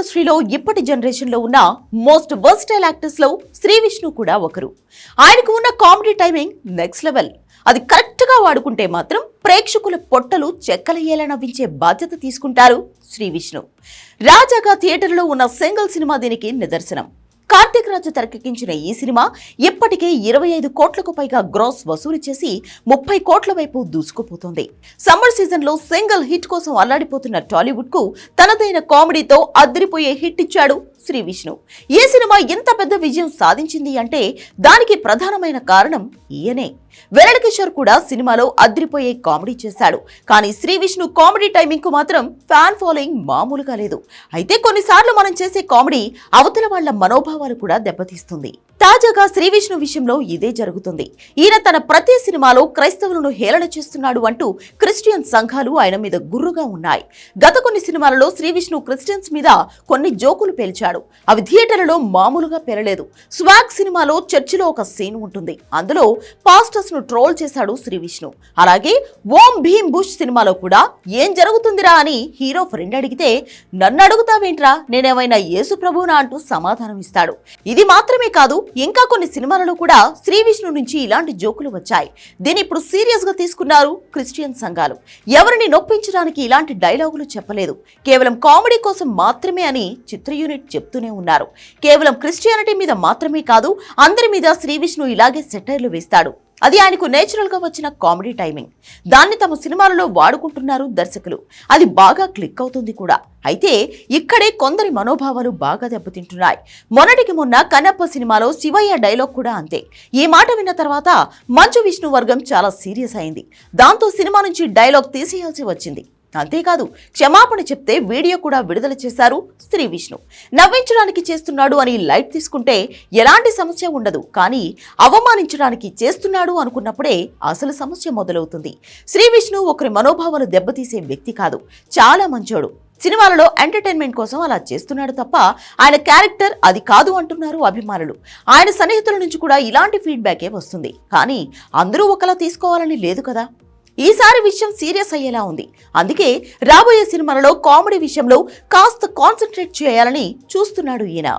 ఇండస్ట్రీలో ఇప్పటి జనరేషన్లో ఉన్న మోస్ట్ వర్స్టైల్ యాక్టర్స్లో శ్రీ విష్ణు కూడా ఒకరు. ఆయనకు ఉన్న కామెడీ టైమింగ్ నెక్స్ట్ లెవెల్ అది కరెక్ట్గా వాడుకుంటే మాత్రం ప్రేక్షకుల పొట్టలు చెక్కలయ్యేలా నవ్వించే బాధ్యత తీసుకుంటారు శ్రీ విష్ణు. రాజాగా థియేటర్లో ఉన్న సింగిల్ సినిమా దీనికి నిదర్శనం. కార్తీక్ రాజు తెరకెక్కించిన ఈ సినిమా ఇప్పటికే ఇరవై ఐదు కోట్లకు పైగా గ్రాస్ వసూలు చేసి ముప్పై కోట్ల వైపు దూసుకుపోతుంది. సమ్మర్ సీజన్లో సింగిల్ హిట్ కోసం అల్లాడిపోతున్న టాలీవుడ్కు తనదైన కామెడీతో అద్దరిపోయే హిట్ ఇచ్చాడు శ్రీ విష్ణు. ఈ సినిమా ఇంత పెద్ద విజయం సాధించింది అంటే దానికి ప్రధానమైన కారణం ఈయనే. వెరడ్ కిషోర్ కూడా సినిమాలో అద్రిపోయే కామెడీ చేశాడు. కానీ శ్రీ విష్ణు కామెడీ టైమింగ్కు మాత్రం ఫ్యాన్ ఫాలోయింగ్ మామూలుగా లేదు. అయితే కొన్నిసార్లు మనం చేసే కామెడీ అవతల వాళ్ళ మనోభావాలు కూడా దెబ్బతీస్తుంది. తాజాగా శ్రీ విష్ణు విషయంలో ఇదే జరుగుతుంది. ఈయన తన ప్రతి సినిమాలో క్రైస్తవులను హేళన చేస్తున్నాడు అంటూ క్రిస్టియన్ సంఘాలు ఆయన మీద గుర్రుగా ఉన్నాయి. గత కొన్ని సినిమాలలో శ్రీ విష్ణు క్రిస్టియన్స్ మీద కొన్ని జోకులు పేల్చాడు. అవి థియేటర్లలో మామూలుగా పేరలేదు స్వాగ్ సినిమాలో చర్చిలో ఒక సీన్ ఉంటుంది. అందులో పాస్టర్స్ను ట్రోల్ చేశాడు శ్రీ విష్ణు. అలాగే ఓం భీమ్ బుష్ సినిమాలో కూడా ఏం జరుగుతుందిరా అని హీరో ఫ్రెండ్ అడిగితే నన్ను అడుగుతావేంట్రా? నేనేమైనా యేసు ప్రభువునా అంటూ సమాధానం ఇస్తాడు ఇది మాత్రమే కాదు ఇంకా కొన్ని సినిమాలలో కూడా శ్రీ విష్ణు నుంచి ఇలాంటి జోకులు వచ్చాయి. దీన్ని ఇప్పుడు సీరియస్గా తీసుకున్నారు క్రిస్టియన్ సంఘాలు. ఎవరిని నొప్పించడానికి ఇలాంటి డైలాగులు చెప్పలేదు. కేవలం కామెడీ కోసం మాత్రమే అని చిత్ర యూనిట్ చెప్తూనే ఉన్నారు. కేవలం క్రిస్టియానిటీ మీద మాత్రమే కాదు అందరి మీద శ్రీ విష్ణు ఇలాగే సెటైర్లు వేస్తాడు. అది ఆయనకు నేచురల్గా వచ్చిన కామెడీ టైమింగ్ దాన్ని తమ సినిమాలలో వాడుకుంటున్నారు దర్శకులు. అది బాగా క్లిక్ అవుతుంది కూడా. అయితే ఇక్కడే కొందరి మనోభావాలు బాగా దెబ్బతింటున్నాయి. మొన్నటికి మొన్న కన్నప్ప సినిమాలో శివయ్య డైలాగ్ కూడా అంతే. ఈ మాట విన్న తర్వాత మంచు విష్ణు వర్గం చాలా సీరియస్ అయింది. దాంతో సినిమా నుంచి డైలాగ్ తీసేయాల్సి వచ్చింది. అంతేకాదు క్షమాపణ చెప్తే వీడియో కూడా విడుదల చేశారు శ్రీ విష్ణు. నవ్వించడానికి చేస్తున్నాడు అని లైట్ తీసుకుంటే ఎలాంటి సమస్య ఉండదు. కానీ అవమానించడానికి చేస్తున్నాడు అనుకున్నప్పుడే అసలు సమస్య మొదలవుతుంది. శ్రీ విష్ణు ఒకరి మనోభావాలు దెబ్బతీసే వ్యక్తి కాదు. చాలా మంచోడు. సినిమాలలో ఎంటర్టైన్మెంట్ కోసం అలా చేస్తున్నాడు తప్ప ఆయన క్యారెక్టర్ అది కాదు అంటున్నారు అభిమానులు. ఆయన సన్నిహితుల నుంచి కూడా ఇలాంటి ఫీడ్బ్యాకే వస్తుంది. కానీ అందరూ ఒకలా తీసుకోవాలని లేదు కదా? ఈసారి విషయం సీరియస్ అయ్యేలా ఉంది. అందుకే రాబోయే సినిమాలలో కామెడీ విషయంలో కాస్త కాన్సన్ట్రేట్ చేయాలని చూస్తున్నాడు ఈయన.